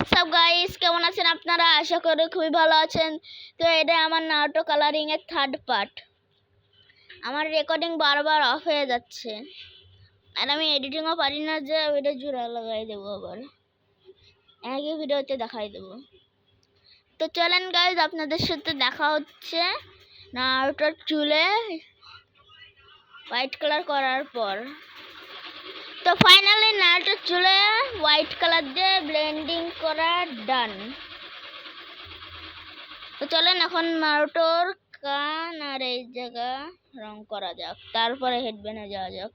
WhatsApp guys কেমন আছেন আপনারা? আশা করি খুবই ভালো আছেন। তো এটা আমার নাটো কালারিং এর থার্ড পার্ট আমার রেকর্ডিং বারবার অফ হয়ে যাচ্ছে। আর আমি এডিটিংও পারি না যে ওইটা জোড়া লাগাই দেবো আবার। একই ভিডিওতে দেখাই দেবো। তো চলেন গাইজ আপনাদের সাথে দেখা হচ্ছে নাটোর চুলে হোয়াইট কালার করার পর। তো ফাইনালি নাটোর চুলে হোয়াইট কালার দিয়ে ব্লেন্ডিং করা ডান তো চলেন এখন নারুটোর কান আর এই জায়গা রং করা যাক, তারপরে হেডব্যান্ডে যাওয়া যাক।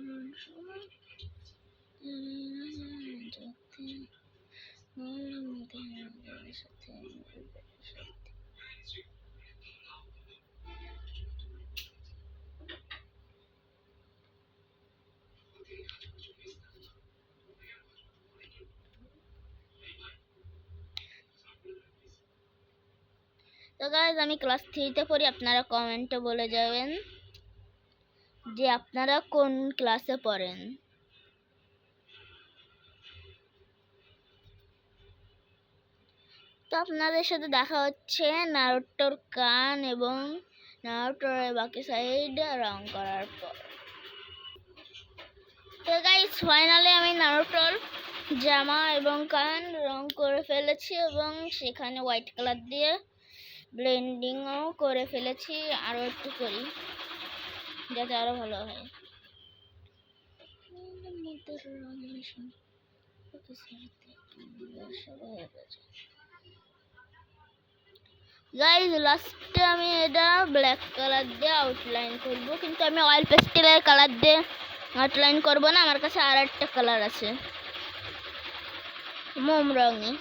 তো গাইজ আমি ক্লাস থ্রিতে পড়ি, আপনারা কমেন্টে বলে যাবেন যে আপনারা কোন ক্লাসে পড়েন। তো আপনাদের সাথে দেখা হচ্ছে নারুটোর কান এবং নারুটোর বাকি সাইড রং করার পর। তো গাইজ ফাইনালি আমি নারুটোর জামা এবং কান রং করে ফেলেছি এবং সেখানে হোয়াইট কালার দিয়ে ব্লেন্ডিংও করে ফেলেছি আরও একটু করি, যাতে আরও ভালো হয়। গাইজ লাস্টে আমি এটা ব্ল্যাক কালার দিয়ে আউটলাইন করব, কিন্তু আমি অয়েল পেস্টেলের কালার দিয়ে আউটলাইন করব না, আমার কাছে আর একটা কালার আছে। মোম রঙে।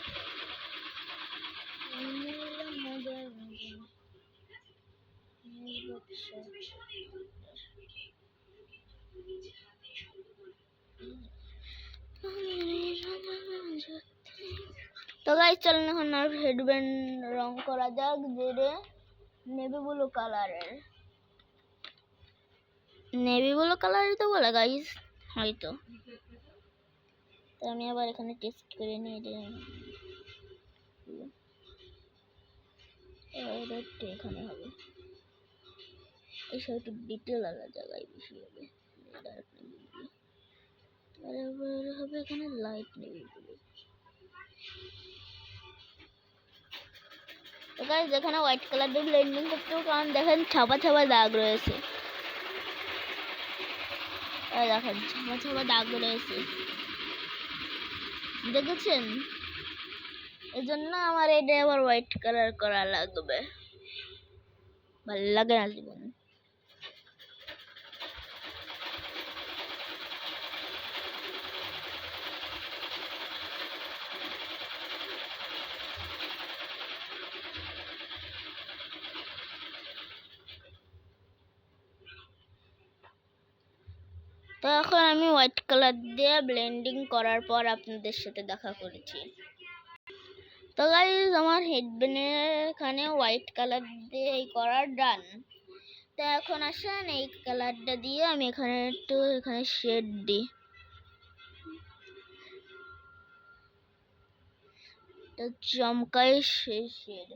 তো গাইজ চলেন এখন আর হেডব্যান্ড রং করা যাক যেটা নেভি ব্লু কালারের নেভি ব্লু কালারই তো বলে গাইজ হয়তো। আমি আবার এখানে টেস্ট করে নিয়ে যে এখানে হবে। এইসব একটু ডিটেল আলাদা জায়গায় বেশি হবে। এবার হবে এখানে লাইট নেভি ব্লু তো যেখানে হোয়াইট কালার দিয়ে ব্লেন্ডিং করতে হবে, কারণ দেখেন ছাপা ছাপা দাগ রয়েছে। দেখেন, ছাপা ছাপা দাগ রয়েছে। দেখেছেন? এই জন্য আমার এটা আবার হোয়াইট কালার করা লাগবে। ভালো লাগে না জীবন। তো এখন আমি হোয়াইট কালার দিয়ে ব্লেন্ডিং করার পর আপনাদের সাথে দেখা করেছি। তো গাইজ আমার হেডব্যান্ডের এখানে হোয়াইট কালার দিয়ে এই করার ডান তো এখন আসেন, এই কালারটা দিয়ে আমি এখানে একটু এখানে শেড দিই। তো চমকাই সেই শেড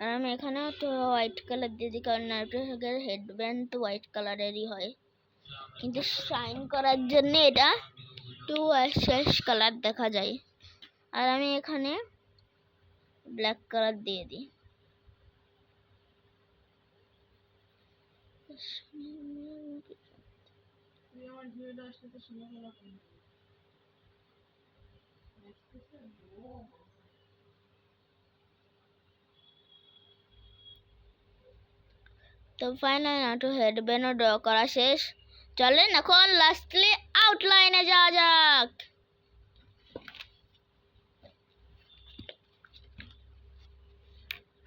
আর আমি এখানে তো হোয়াইট কালার দিয়ে দিই, কারণ নারকেলের হেডব্যান্ড তো হোয়াইট কালারেরই হয়। কিন্তু শাইন করার জন্য এটা একটু শেষ কালার দেখা যায়। আর আমি এখানে ব্ল্যাক কালার দিয়ে দিই। তো ফাইনাল নাটু হেডব্যান্ডও ড্র করা শেষ। চলেন এখন লাস্টলি আউটলাইনে যাওয়া যাক।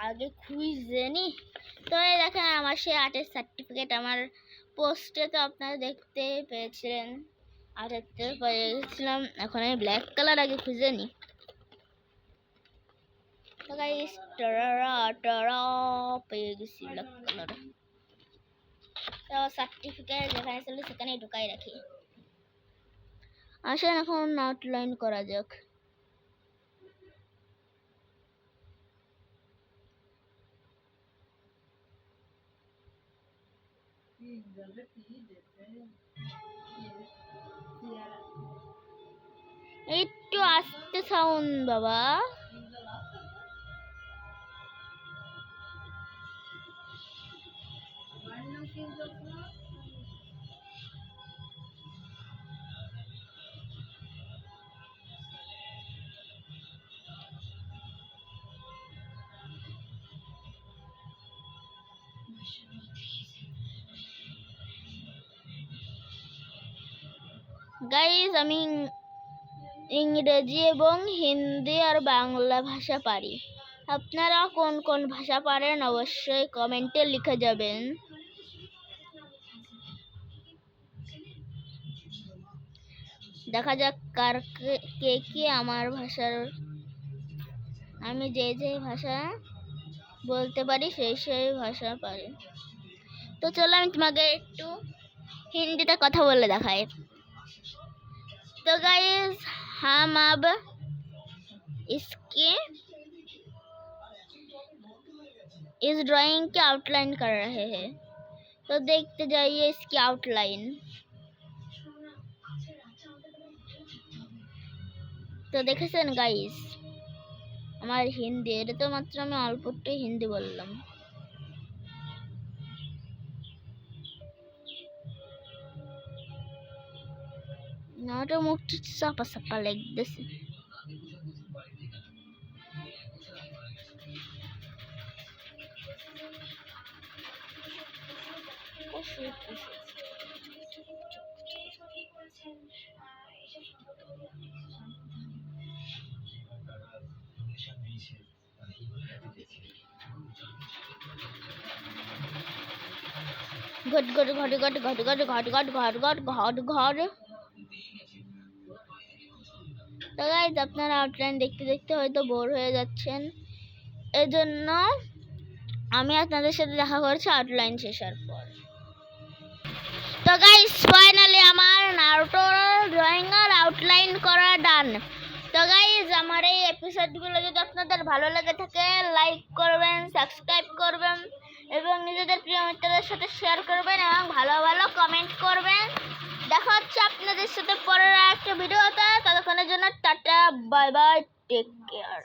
আগে খুবই জেনি। তো এই দেখেন আমার সেই আর্টের সার্টিফিকেট আমার পোস্টে তো আপনারা দেখতে পেয়েছিলেন। আর্টের পেয়ে গেছিলাম এখন আমি ব্ল্যাক কালার আগে খুঁজে নি তো গাইস টরা টরা পেয়ে গেছি ব্ল্যাক কালার সার্টিফিকেট যেখানে ছিল ঢুকাই রাখি। আসেন এখন আউটলাইন করা যাক। একটু আস্তে সাউন্ড বাবা। গাইজ আমি ইংরেজি এবং হিন্দি আর বাংলা ভাষা পারি। আপনারা কোন কোন ভাষা পারেন অবশ্যই কমেন্টে লিখে যাবেন। দেখা যাক কার কে- কে আমার ভাষার, আমি যে যে ভাষা বলতে পারি সেই সেই ভাষা পারি। তো চলো আমি তোমাকে একটু হিন্দিতে কথা বলে দেখাই। तो गाइस हम अब इसके इस ड्राइंग की आउटलाइन कर रहे हैं तो देखते जाइए इसकी आउटलाइन তো দেখেছেন গাইস আমার হিন্দি এটা তো মাত্র আমি অল্প একটু হিন্দি বললাম নাটা মুখটা চাপা চাপা লাগতেছে ঘট ঘট ঘট ঘট ঘট ঘট ঘট ঘট ঘট ঘট ঘট ঘট তো গাইজ আপনারা আউটলাইন দেখতে দেখতে হয়তো বোর হয়ে যাচ্ছেন। এজন্য আমি আপনাদের সাথে দেখা করছি আউটলাইন শেষের পর। তো গাইজ ফাইনালি আমার নারুটোর ড্রয়িং আর আউটলাইন করা ডান তো গাইজ আমার এই এপিসোডগুলো যদি আপনাদের ভালো লেগে থাকে লাইক করবেন সাবস্ক্রাইব করবেন, এবং নিজেদের প্রিয় মিত্রদের সাথে শেয়ার করবেন, এবং ভালো ভালো কমেন্ট করবেন। দেখা হচ্ছে আপনাদের সাথে পরের একটা ভিডিওতে। ততক্ষণের জন্য tata bye bye take care